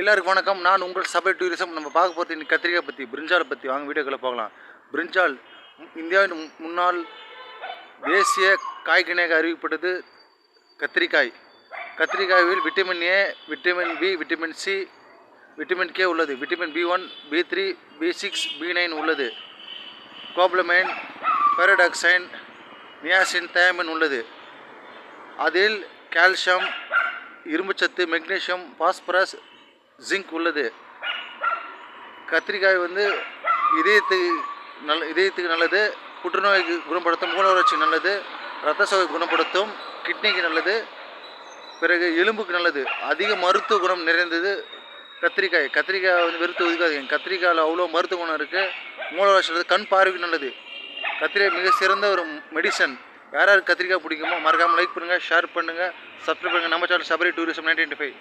எல்லாருக்கும் வணக்கம். நான் உங்கள் சபை டூரிசம் நம்ம பார்க்க போகிறது இன்னைக்கு கத்திரிக்காய் பற்றி பிரிஞ்சாலை பற்றி வாங்க வீடியோக்களை பார்க்கலாம் பிரிஞ்சால் இந்தியாவின் முன்னாள் தேசிய காய்கனியாக அறிவிக்கப்பட்டது கத்திரிக்காய். கத்திரிக்காயில் vitamin A vitamin B vitamin C vitamin K உள்ளது. Vitamin B one B three B six B nine உள்ளது. கோப்ளமைன் பெரடாக்சைன் நியாசின் தயமின் உள்ளது. அதில் கால்சியம் இரும்புச்சத்து மெக்னீஷியம் பாஸ்பரஸ் ஜிங்க் உள்ளது. கத்திரிக்காய் வந்து இதயத்துக்கு நல்ல இதயத்துக்கு நல்லது புற்றுநோய்க்கு குணப்படுத்தும் மூல நல்லது ரத்த சோகை குணப்படுத்தும் கிட்னிக்கு நல்லது பிறகு எலும்புக்கு நல்லது அதிக மருத்துவ குணம் நிறைந்தது கத்திரிக்காய். கத்திரிக்காய் வந்து வெறுத்து ஒதுக்காதீங்க. கத்திரிக்காயில் அவ்வளோ மருத்துவ குணம் இருக்குது மூலவரட்சி நல்லது கண் பார்வைக்கு நல்லது. கத்திரிக்காய் மிக சிறந்த ஒரு மெடிசன் யார் யார் கத்திரிக்காய் பிடிக்குமோ மறக்காமல் லைக் பண்ணுங்கள் ஷேர் பண்ணுங்கள் சப்ஸ்கிரைப் பண்ணுங்கள் நம்ம channel Sabari tourism nineteen five.